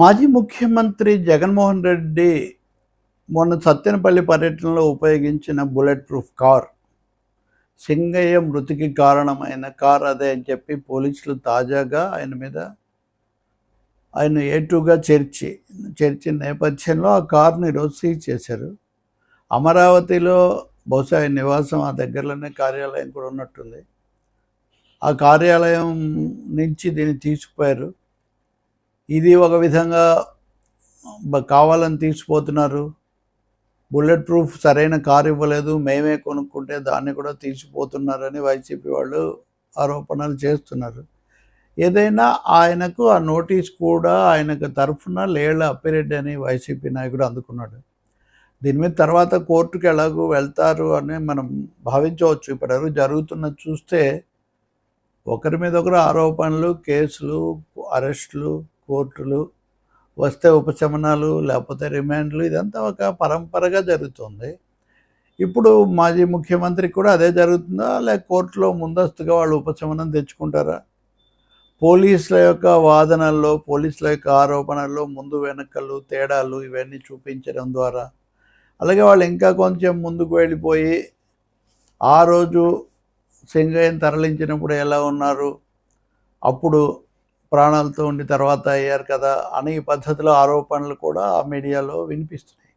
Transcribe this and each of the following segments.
మాజీ ముఖ్యమంత్రి జగన్మోహన్ రెడ్డి మొన్న సత్తెనపల్లి పర్యటనలో ఉపయోగించిన బుల్లెట్ ప్రూఫ్ కార్. సింగయ్య మృతికి కారణమైన కార్ అదే అని చెప్పి పోలీసులు తాజాగా ఆయన మీద ఆయన ఏటుగా చేర్చి చేర్చిన నేపథ్యంలో ఆ కార్ని ఈరోజు సీజ్ చేశారు. అమరావతిలో బహుశా ఆయన నివాసం ఆ దగ్గరలోనే కార్యాలయం కూడా ఉన్నట్టుంది. ఆ కార్యాలయం నుంచి దీన్ని తీసుకుపోయారు. ఇది ఒక విధంగా కావాలని తీసిపోతున్నారు బుల్లెట్ ప్రూఫ్ సరైన కారు ఇవ్వలేదు. మేమే కొనుక్కుంటే దాన్ని కూడా తీసిపోతున్నారని వైసీపీ వాళ్ళు ఆరోపణలు చేస్తున్నారు. ఏదైనా ఆయనకు ఆ నోటీస్ కూడా ఆయనకు తరఫున లేళ్ళ అప్పిరెడ్డి అని వైసీపీ నాయకుడు అందుకున్నాడు. దీని మీద తర్వాత కోర్టుకు ఎలాగో వెళ్తారు అని మనం భావించవచ్చు. ఇప్పటివరకు జరుగుతున్నది చూస్తే ఒకరి మీద ఒకరు ఆరోపణలు కేసులు అరెస్టులు కోర్టులు వస్తే ఉపశమనాలు లేకపోతే రిమాండ్లు ఇదంతా ఒక పరంపరగా జరుగుతుంది. ఇప్పుడు మాజీ ముఖ్యమంత్రికి కూడా అదే జరుగుతుందా? లేక కోర్టులో ముందస్తుగా వాళ్ళు ఉపశమనం తెచ్చుకుంటారా? పోలీసుల యొక్క వాదనల్లో పోలీసుల యొక్క ఆరోపణల్లో ముందు వెనకలు తేడాలు ఇవన్నీ చూపించడం ద్వారా. అలాగే వాళ్ళు ఇంకా కొంచెం ముందుకు వెళ్ళిపోయి ఆ రోజు సింగయ్యను తరలించినప్పుడు ఎలా ఉన్నారు? అప్పుడు ప్రాణాలతో ఉండి తర్వాత అయ్యారు కదా అనే పద్ధతిలో ఆరోపణలు కూడా ఆ మీడియాలో వినిపిస్తున్నాయి.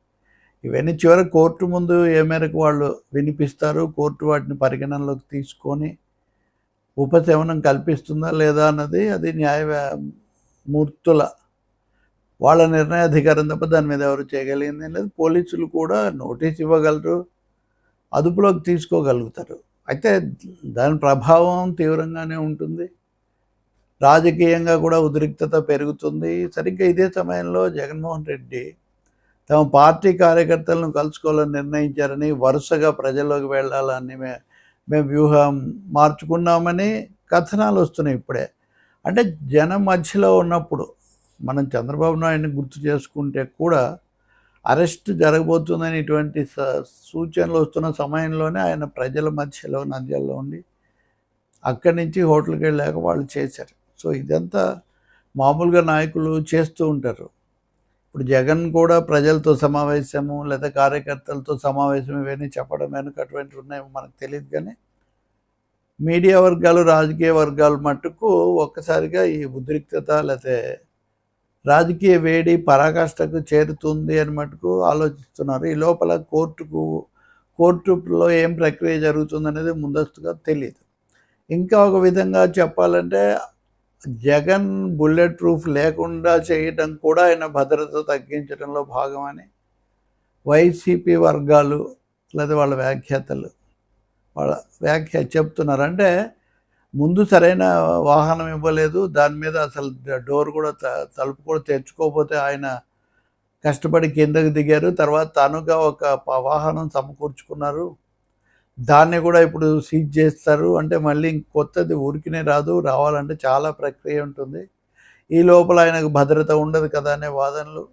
ఇవన్నీ చివరి కోర్టు ముందు ఏ మేరకు వాళ్ళు వినిపిస్తారు కోర్టు వాటిని పరిగణనలోకి తీసుకొని ఉపశమనం కల్పిస్తుందా లేదా అన్నది అది న్యాయ మూర్తుల వాళ్ళ నిర్ణయాధికారం తప్ప దాని మీద ఎవరు చేయగలిగింది లేదు పోలీసులు కూడా నోటీస్ ఇవ్వగలరు అదుపులోకి తీసుకోగలుగుతారు. అయితే దాని ప్రభావం తీవ్రంగానే ఉంటుంది. రాజకీయంగా కూడా ఉద్రిక్తత పెరుగుతుంది. సరిగ్గా ఇదే సమయంలో జగన్మోహన్ రెడ్డి తమ పార్టీ కార్యకర్తలను కలుసుకోవాలని నిర్ణయించారని వరుసగా ప్రజల్లోకి వెళ్ళాలని మే మేము వ్యూహం మార్చుకున్నామని కథనాలు వస్తున్నాయి ఇప్పుడే. అంటే జనం మధ్యలో ఉన్నప్పుడు మనం చంద్రబాబు నాయుడిని గుర్తు చేసుకుంటే కూడా అరెస్ట్ జరగబోతుందని ఇటువంటి స- సూచనలు వస్తున్న సమయంలోనే ఆయన ప్రజల మధ్యలో నంద్యాలలో ఉండి అక్కడి నుంచి హోటల్కి వెళ్ళాక వాళ్ళు చేశారు. సో ఇదంతా మామూలుగా నాయకులు చేస్తూ ఉంటారు. ఇప్పుడు జగన్ కూడా ప్రజలతో సమావేశము లేదా కార్యకర్తలతో సమావేశం ఇవన్నీ చెప్పడం వెనుక అటువంటివి ఉన్నాయో మనకు తెలియదు కానీ మీడియా వర్గాలు రాజకీయ వర్గాలు మట్టుకు ఒక్కసారిగా ఈ ఉద్రిక్తత లేకపోతే రాజకీయ వేడి పరాకాష్ఠకు చేరుతుంది అని మటుకు ఆలోచిస్తున్నారు. ఈ లోపల కోర్టుకు కోర్టులో ఏం ప్రక్రియ జరుగుతుంది అనేది ముందస్తుగా తెలియదు ఇంకా ఒక విధంగా చెప్పాలంటే జగన్ బుల్లెట్ ప్రూఫ్ లేకుండా చేయటం కూడా ఆయన భద్రత తగ్గించడంలో భాగమని వైసీపీ వర్గాలు లేదా వాళ్ళ వ్యాఖ్యాతలు వాళ్ళ వ్యాఖ్య చెప్తున్నారు అంటే ముందు సరైన వాహనం ఇవ్వలేదు. దాని మీద అసలు డోర్ కూడా త- తలుపు కూడా తెచ్చుకోకపోతే ఆయన కష్టపడి కిందకు దిగారు. తర్వాత తనుగా ఒక వాహనం సమకూర్చుకున్నారు. దాన్ని కూడా ఇప్పుడు సీజ్ చేస్తారు. అంటే మళ్ళీ కొత్తది ఊరికినే రాదు రావాలంటే చాలా ప్రక్రియ ఉంటుంది. ఈ లోపల ఆయనకు భద్రత ఉండదు కదా అనే వాదనలు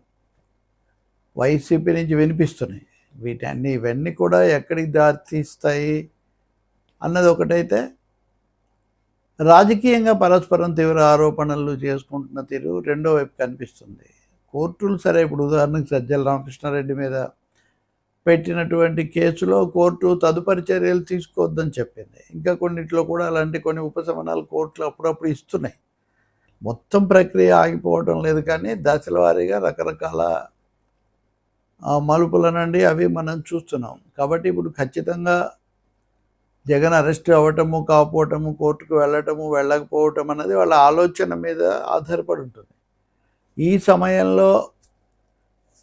వైసీపీ నుంచి వినిపిస్తున్నాయి. వీటన్ని ఇవన్నీ కూడా ఎక్కడికి దారితీస్తాయి అన్నది ఒకటైతే రాజకీయంగా పరస్పరం తీవ్ర ఆరోపణలు చేసుకుంటున్న తీరు రెండో వైపు కనిపిస్తుంది. కోర్టులు సరే ఇప్పుడు ఉదాహరణకు సజ్జల రామకృష్ణారెడ్డి మీద పెట్టినటువంటి కేసులో కోర్టు తదుపరి చర్యలు తీసుకోవద్దని చెప్పింది. ఇంకా కొన్నిట్లో కూడా అలాంటి కొన్ని ఉపశమనాలు కోర్టులు అప్పుడప్పుడు ఇస్తున్నాయి. మొత్తం ప్రక్రియ ఆగిపోవడం లేదు కానీ దశల వారీగా రకరకాల మలుపులనండి అవి మనం చూస్తున్నాం. కాబట్టి ఇప్పుడు ఖచ్చితంగా జగన్ అరెస్ట్ అవ్వటము కాకపోవటము కోర్టుకు వెళ్ళటము వెళ్ళకపోవటం అనేది వాళ్ళ ఆలోచన మీద ఆధారపడి ఉంటుంది. ఈ సమయంలో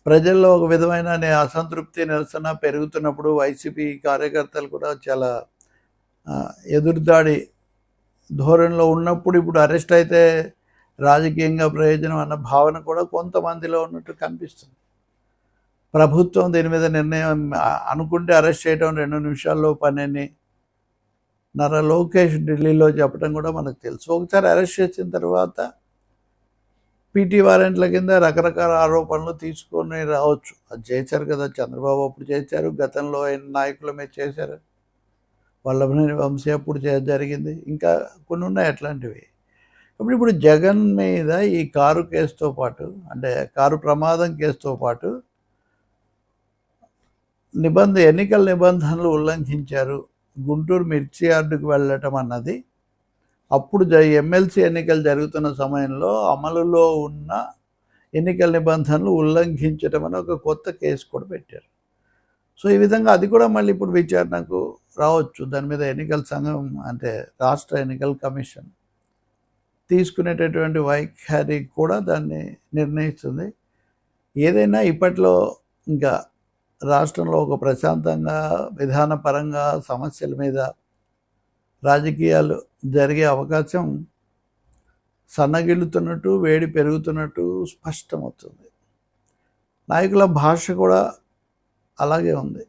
ప్రజల్లో ఒక విధమైన అసంతృప్తి నిరసన పెరుగుతున్నప్పుడు వైసీపీ కార్యకర్తలు కూడా చాలా ఎదురుదాడి ధోరణిలో ఉన్నప్పుడు ఇప్పుడు అరెస్ట్ అయితే రాజకీయంగా ప్రయోజనం అన్న భావన కూడా కొంతమందిలో ఉన్నట్టు కనిపిస్తుంది. ప్రభుత్వం దీని మీద నిర్ణయం అనుకుంటే అరెస్ట్ చేయడం రెండు నిమిషాల్లో పనిని నర లోకేష్ ఢిల్లీలో చెప్పడం కూడా మనకు తెలుసు. ఒకసారి అరెస్ట్ చేసిన తర్వాత పీటీ వారెంట్ల కింద రకరకాల ఆరోపణలు తీసుకొని రావచ్చు. అది చేశారు కదా చంద్రబాబు అప్పుడు చేశారు గతంలో ఆయన నాయకుల మీద చేశారు. వల్లభనేని వంశీ అప్పుడు జరిగింది. ఇంకా కొన్ని ఉన్నాయి అట్లాంటివి. ఇప్పుడు ఇప్పుడు జగన్ మీద ఈ కారు కేసుతో పాటు అంటే కారు ప్రమాదం కేసుతో పాటు నిబంధ ఎన్నికల నిబంధనలు ఉల్లంఘించారు. గుంటూరు మిర్చి యార్డుకు వెళ్ళటం అన్నది అప్పుడు జ ఎమ్మెల్సీ ఎన్నికలు జరుగుతున్న సమయంలో అమలులో ఉన్న ఎన్నికల నిబంధనలు ఉల్లంఘించడం అని ఒక కొత్త కేసు కూడా పెట్టారు. సో ఈ విధంగా అది కూడా మళ్ళీ ఇప్పుడు విచారణకు రావచ్చు. దాని మీద ఎన్నికల సంఘం అంటే రాష్ట్ర ఎన్నికల కమిషన్ తీసుకునేటటువంటి వైఖరి కూడా దాన్ని నిర్ణయిస్తుంది. ఏదైనా ఇప్పట్లో ఇంకా రాష్ట్రంలో ఒక ప్రశాంతంగా విధానపరంగా సమస్యల మీద రాజకీయాలు జరిగే అవకాశం సన్నగిల్లుతున్నట్టు వేడి పెరుగుతున్నట్టు స్పష్టమవుతుంది. నాయకుల భాష కూడా అలాగే ఉంది.